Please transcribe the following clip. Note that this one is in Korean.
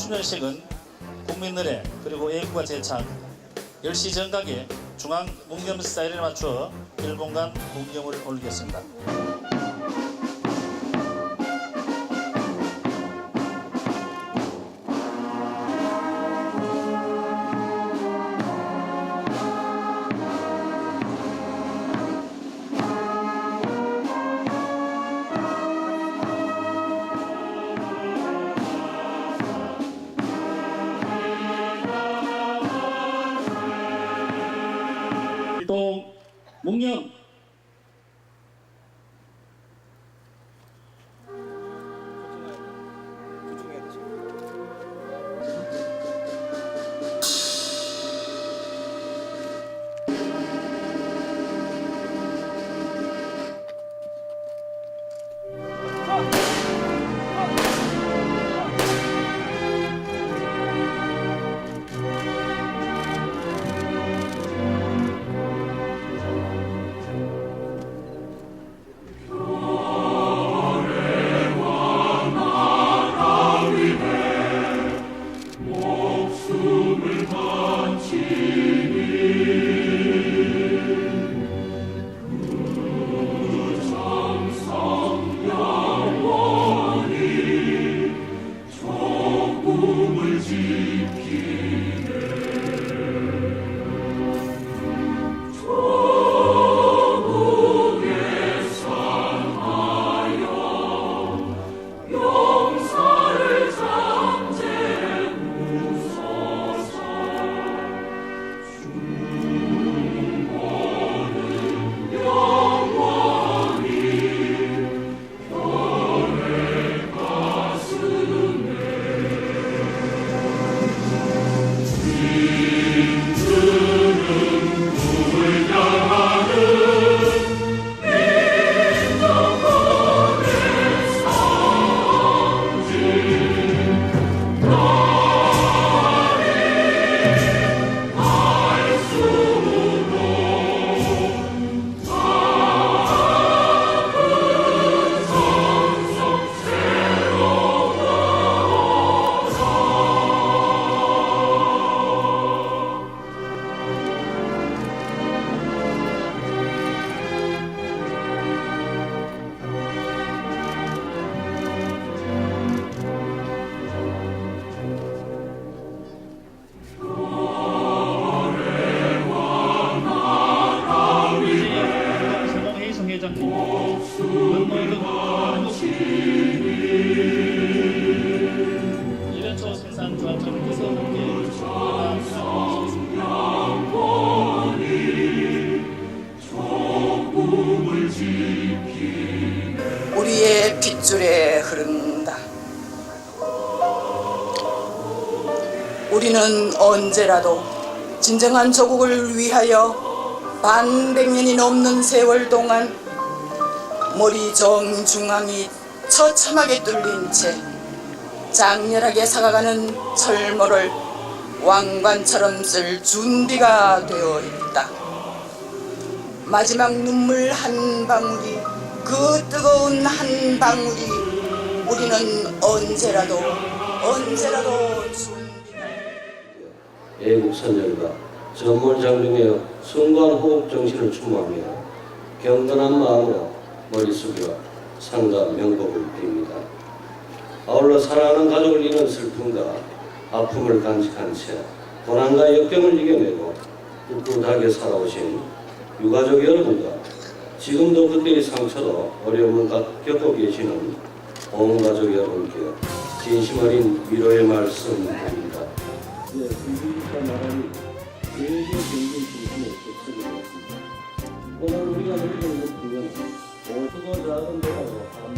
추념식은 국민노래 그리고 애국가 제창 10시 정각에 중앙 묵념 스타일에 맞추어 1분간 묵념을 올리겠습니다. 묵념 회장님 문모이동 이변초 생산 조합장님께서 함께. 우리의 핏줄에 흐른다. 우리는 언제라도 진정한 조국을 위하여 반백년이 넘는 세월 동안 머리 정중앙이 처참하게 뚫린 채 장렬하게 사가가는 철모를 왕관처럼 쓸 준비가 되어 있다. 마지막 눈물 한 방울이 그 뜨거운 한 방울이 우리는 언제라도 언제라도 준비가 애국 선열과 전몰 장중의 순간 호흡 정신을 충만하며 경건한 마음으로 숙여 상가 명복을 빕니다. 아울러 사랑하는 가족을 잃은 슬픔과 아픔을 간직한 채 고난과 역경을 이겨내고 꿋꿋하게 살아오신 유가족 여러분과 지금도 그때의 상처로 어려움을 겪고 계시는 온 가족 여러분께 진심 어린 위로의 말씀 드립니다. 네. 오늘 우리가 누리고 있는 국면은 말로 돌아오는 이어가지고